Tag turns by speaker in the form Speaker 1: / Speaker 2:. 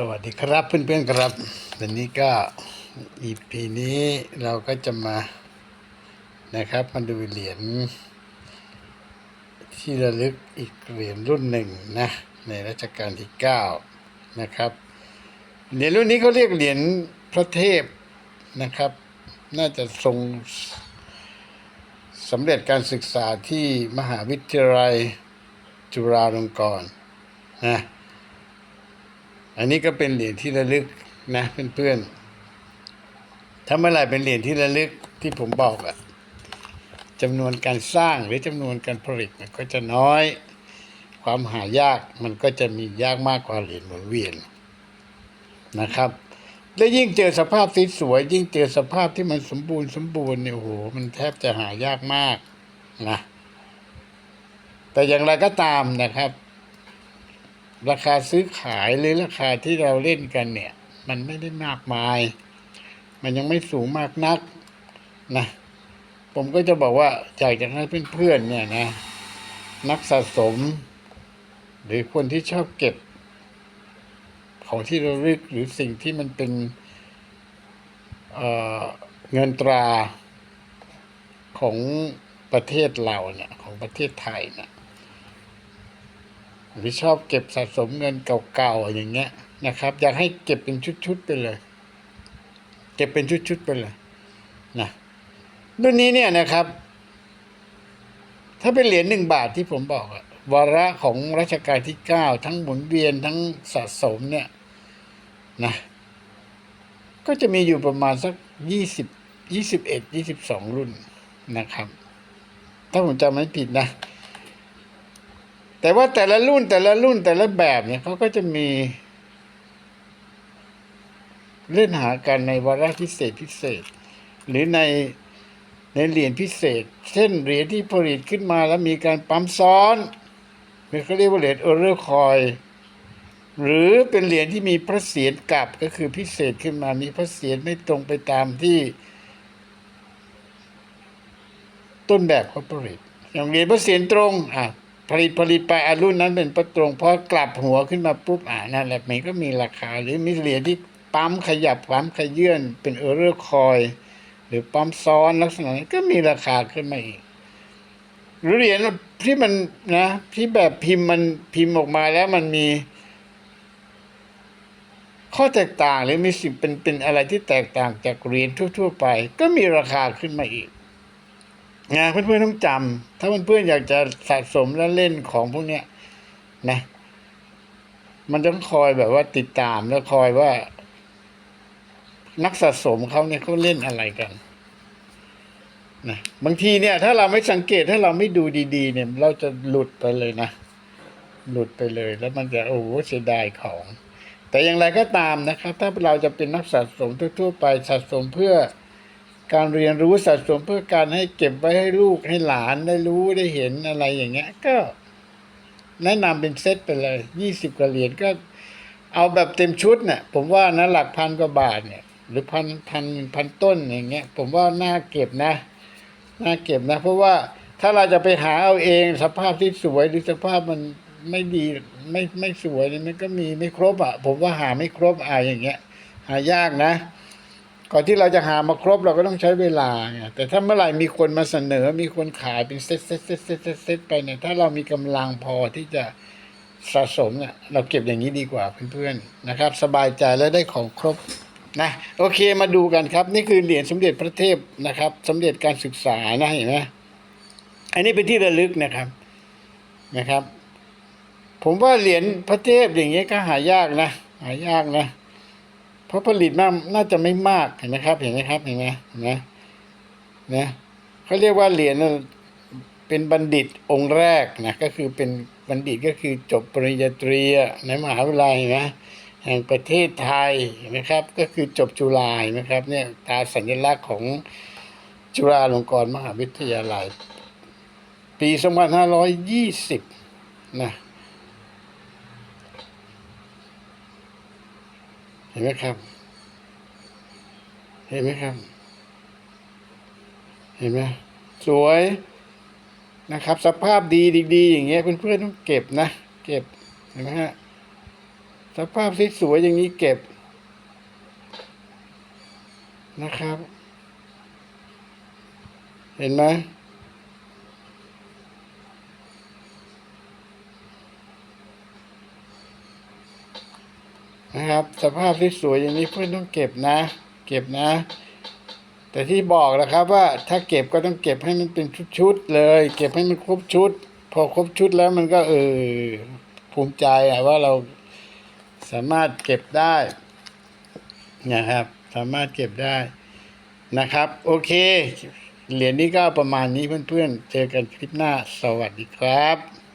Speaker 1: สวัสดีครับเพื่อนๆครับวันนี้ก็ EP นี้เราก็จะมานะครับมาดูเหรียญที่ระลึกอีกเหรียญรุ่นหนึ่งนะในรัชกาลที่เก้านะครับเหรียญรุ่นนี้เขาเรียกเหรียญพระเทพนะครับ น่าจะทรงสำเร็จการศึกษาที่มหาวิทยาลัยจุฬาลงกรณ์นะ อันนี้ก็เป็นเหรียญที่ระลึกนะเพื่อนๆถ้าเมื่อไหร่เป็นเหรียญที่ระลึกที่ผมบอกอะจำนวนการสร้างหรือจำนวนการผลิตมันก็จะน้อย ความหายากมันก็จะมียากมากกว่าเหรียญหมุนเวียนนะครับ และยิ่งเจอสภาพสวยยิ่งเจอสภาพที่มันสมบูรณ์สมบูรณ์เนี่ยโอ้โหมันแทบจะหายากมากนะแต่อย่างไรก็ตามนะครับ ราคาซื้อขายหรือราคาที่เราเล่นกันเนี่ย มันไม่ได้มากมาย มันยังไม่สูงมากนักนะ ผมก็จะบอกว่าอยากจะให้เพื่อนๆเนี่ยนะ นักสะสม หรือคนที่ชอบเก็บ ของที่ระลึกหรือสิ่งที่มันเป็นเเงินตราของประเทศเราเนี่ย ของประเทศไทยเนี่ย หรือชอบเก็บสะสมเงินเก่าๆอย่างเงี้ยนะครับ อยากให้เก็บเป็นชุดๆไปเลย เก็บเป็นชุดๆไปเลยนะรุ่นนี้เนี่ยนะครับ ถ้าเป็นเหรียญหนึ่งบาทที่ผมบอกอะวาระของรัชกาลที่เก้าทั้งหมุนเวียนทั้งสะสมเนี่ยนะก็จะมีอยู่ประมาณสักยี่สิบยี่สิบเอ็ดยี่สิบสองรุ่นนะครับ ถ้าผมจำไม่ผิดนะ แต่ว่าแต่ละรุ่นแต่ละรุ่นแต่ละแบบเนี่ยเขาก็จะมีเล่นหากันในวาระพิเศษพิเศษ หรือในในเหรียญพิเศษ เช่นเหรียญที่ผลิตขึ้นมาแล้วมีการปั๊มซ้อนเขาเรียกว่าเหรียญเออร์เรอร์คอยหรือเป็นเหรียญที่มีพระเศียรกลับก็คือพิเศษขึ้นมามีพระเศียรไม่ตรงไปตามที่ ต้นแบบเขาผลิตอย่างเหรียญพระเศียรตรงอะ ผลิตผลิตไปอารุ่นนั้นเป็นพระตรงพอกลับหัวขึ้นมาปุ๊บอ่านั่นแหละมันก็มีราคา หรือมีเหรียญที่ปั๊มขยับปั๊มขยื่นเป็นเออร์เรอร์คอยหรือปั๊มซ้อนลักษณะนี้ก็มีราคาขึ้นมาอีกหรือเหรียญที่มันนะที่แบบพิมพ์มันพิมพ์ออกมาแล้วมันมี ข้อแตกต่างหรือมีสิ่งเป็นเป็นอะไรที่แตกต่างจากเหรียญทั่ว ๆ ไป ก็มีราคาขึ้นมาอีก นะเพื่อนๆต้องจำถ้าเพื่อนๆอยากจะสะสมและเล่นของพวกเนี้ยนะ มันต้องคอยแบบว่าติดตามแล้วคอยว่า นักสะสมเขาเนี่ยเขาเล่นอะไรกันนะบางทีเนี่ย ถ้าเราไม่สังเกตถ้าเราไม่ดูดี ๆ เนี่ย เราจะหลุดไปเลยนะ หลุดไปเลย แล้วมันจะโอ้โหเสียดายของ แต่อย่างไรก็ตามนะครับ ถ้าเราจะเป็นนักสะสมทั่ว ๆ ไปสะสมเพื่อ การเรียนรู้สะสมเพื่อการให้เก็บไว้ให้ลูกให้หลานได้รู้ได้เห็นอะไรอย่างเงี้ย ก็ แนะนำเป็นเซตไปเลยยี่สิบกว่าเหรียญก็ เอาแบบเต็มชุดเนี่ยผมว่านะหลักพันกว่าบาทเนี่ย หรือพันพันพันต้นอย่างเงี้ย ผมว่าน่าเก็บนะน่าเก็บนะ เพราะว่าถ้าเราจะไปหาเอาเองสภาพที่สวยหรือสภาพมันไม่ดีไม่ไม่สวยเนี่ยมันก็มีไม่ครบอะ ผมว่าหาไม่ครบอะอย่างเงี้ย หายากนะ ก่อนที่เราจะหามาครบเราก็ต้องใช้เวลาไงแต่ถ้าเมื่อไหร่มีคนมาเสนอมีคนขายเป็นเซตเซตเซตเซตเซตเซตไปเนี่ยถ้าเรามีกำลังพอที่จะสะสมเนี่ยเราเก็บอย่างนี้ดีกว่าเพื่อนๆนะครับ สบายใจและได้ของครบนะโอเคมาดูกันครับ นี่คือเหรียญสมเด็จพระเทพนะครับ สมเด็จการศึกษานะเห็นไหมอันนี้เป็นที่ระลึกนะครับนะครับ ผมว่าเหรียญพระเทพอย่างเงี้ยก็หายากนะ หายากนะ เพราะผลิตมาน่าจะไม่มากเห็นไหมครับ เห็นไหมครับเห็นไหมเห็นไหมนะเขาเรียกว่าเหรียญเป็นบัณฑิตองค์แรกนะก็คือเป็นบัณฑิตก็คือจบปริญญาตรีในมหาวิทยาลัยนะแห่งประเทศไทยนไหมครับ ก็คือจบจุฬาเห็นไหมครับเนี่ยตาสัญลักษณ์ของจุฬาลงกรณ์มหาวิทยาลัย ปี 2520 นะ ห็นไหมครับ เห็นไหมครับ เห็นไหมสวยนะครับ สภาพดีดีๆอย่างเงี้ยเพื่อนๆต้องเก็บนะ เก็บเห็นไหมฮะสภาพสวยๆอย่างนี้เก็บนะครับ เห็นไหม นะครับ สภาพสวยอย่างนี้เพื่อนต้องเก็บนะ เก็บนะ แต่ที่บอกนะครับว่าถ้าเก็บก็ต้องเก็บให้มันเป็นชุดๆเลย เก็บให้มันครบชุด พอครบชุดแล้วมันก็เออภูมิใจอะว่าเราสามารถเก็บได้นะครับ สามารถเก็บได้นะครับ โอเคเหรียญนี้ก็ประมาณนี้เพื่อนๆ เจอกันคลิปหน้า สวัสดีครับ